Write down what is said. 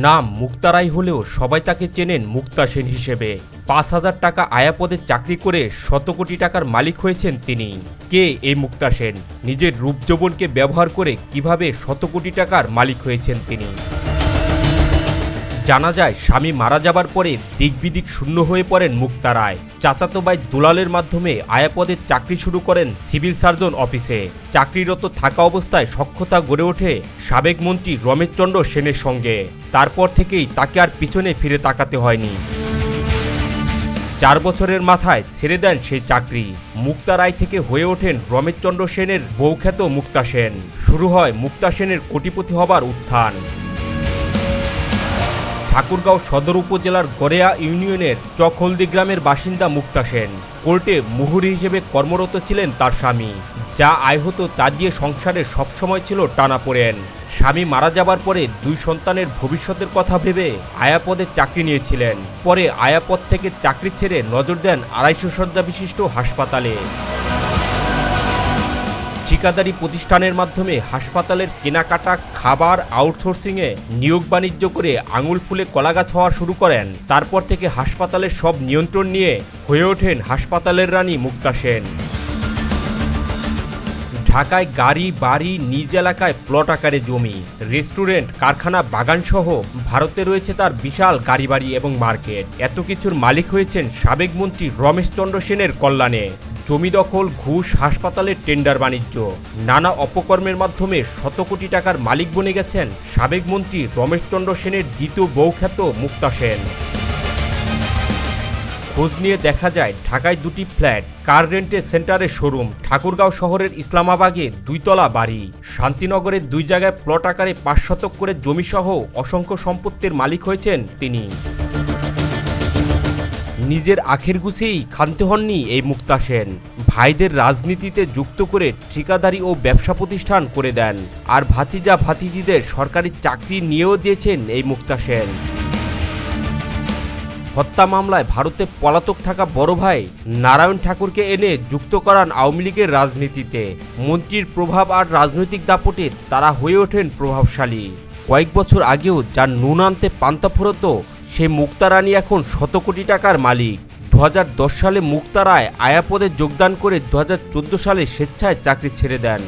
নাম মুক্তারাই হলেও সবাই তাকে চেনেন মুক্তা সেন হিসেবে। পাঁচ হাজার টাকা আয়াপদে চাকরি করে শত কোটি টাকার মালিক হয়েছেন তিনি। কে এই মুক্তা সেন? নিজের রূপযৌবনকে ব্যবহার করে কীভাবে শত কোটি টাকার মালিক হয়েছেন তিনি? জানা যায়, স্বামী মারা যাবার পরে দিকবিদিক শূন্য হয়ে পড়েন মুক্তা রায়। চাচাতো ভাই দুলালের মাধ্যমে আয়াপদে চাকরি শুরু করেন সিভিল সার্জন অফিসে। চাকরিরত থাকা অবস্থায় সক্ষতা গড়ে ওঠে সাবেক মন্ত্রী রমেশচন্দ্র সেনের সঙ্গে। তারপর থেকেই তাকে আর পিছনে ফিরে তাকাতে হয়নি। চার বছরের মাথায় ছেড়ে দেন সেই চাকরি। মুক্তা রায় থেকে হয়ে ওঠেন রমেশচন্দ্র সেনের বৌখ্যাত মুক্তা সেন। শুরু হয় মুক্তা সেনের কোটিপতি হবার উত্থান। ঠাকুরগাঁও সদর উপজেলার গড়েয়া ইউনিয়নের চকহলদি গ্রামের বাসিন্দা মুক্তা সেন। কোর্টে মুহুরি হিসেবে কর্মরত ছিলেন তার স্বামী। যা আয় হতো তা দিয়ে সংসারে সবসময় ছিল টানাপোড়েন স্বামী মারা যাবার পরে দুই সন্তানের ভবিষ্যতের কথা ভেবে আয়াপদে চাকরি নিয়েছিলেন। পরে আয়াপদ থেকে চাকরি ছেড়ে নজর দেন আড়াইশো শয্যা বিশিষ্ট হাসপাতালে। ঠিকাদারি প্রতিষ্ঠানের মাধ্যমে হাসপাতালের কেনাকাটা, খাবার, আউটসোর্সিংয়ে নিয়োগ বাণিজ্য করে আঙুল ফুলে কলাগাছ হওয়া শুরু করেন। তারপর থেকে হাসপাতালের সব নিয়ন্ত্রণ নিয়ে হয়ে ওঠেন হাসপাতালের রানী মুক্তা সেন। ঢাকায় গাড়ি, বাড়ি, নিজ এলাকায় প্লট আকারে জমি, রেস্টুরেন্ট, কারখানা, বাগানসহ ভারতে রয়েছে তার বিশাল গাড়ি বাড়ি এবং মার্কেট। এত কিছুর মালিক হয়েছেন সাবেক মন্ত্রী রমেশ চন্দ্র সেনের কল্যাণে। জমি দখল ঘুষ, হাসপাতালের টেন্ডার বাণিজ্য। নানা অপকর্মের মাধ্যমে শত কোটি টাকার মালিক বনে গেছেন সাবেক মন্ত্রী রমেশচন্দ্র সেনের দ্বিতীয় বৌখ্যাত মুক্তা সেন। খোঁজ নিয়ে দেখা যায়, ঢাকায় দুটি ফ্ল্যাট, কার রেন্টের সেন্টারের শোরুম, ঠাকুরগাঁও শহরের ইসলামাবাগে দুইতলা বাড়ি। শান্তিনগরের দুই জায়গায় প্লট আকারে পাঁচ শতক করে জমিসহ অসংখ্য সম্পত্তির মালিক হয়েছেন তিনি। নিজের আখের গুছেই খানতে হননি এই মুক্তা সেন। ভাইদের রাজনীতিতে যুক্ত করে ঠিকাদারি ও ব্যবসা প্রতিষ্ঠান করে দেন। আর ভাতিজা ভাতিজিদের সরকারি চাকরি নিয়েও দিয়েছেন এই মুক্তা সেন। হত্যা মামলায় ভারতে পলাতক থাকা বড় ভাই নারায়ণ ঠাকুরকে এনে যুক্ত করান আওয়ামী লীগের রাজনীতিতে। মন্ত্রীর প্রভাব আর রাজনৈতিক দাপটে তারা হয়ে ওঠেন প্রভাবশালী। কয়েক বছর আগেও যার নুন আনতে পান্তা ফুরত সে মুক্তা রানী এখন শত কোটি টাকার মালিক। দু হাজার দশ সালে মুক্তা রায় আয়াপদে যোগদান করে দু হাজার চোদ্দ সালে স্বেচ্ছায় চাকরি ছেড়ে দেন।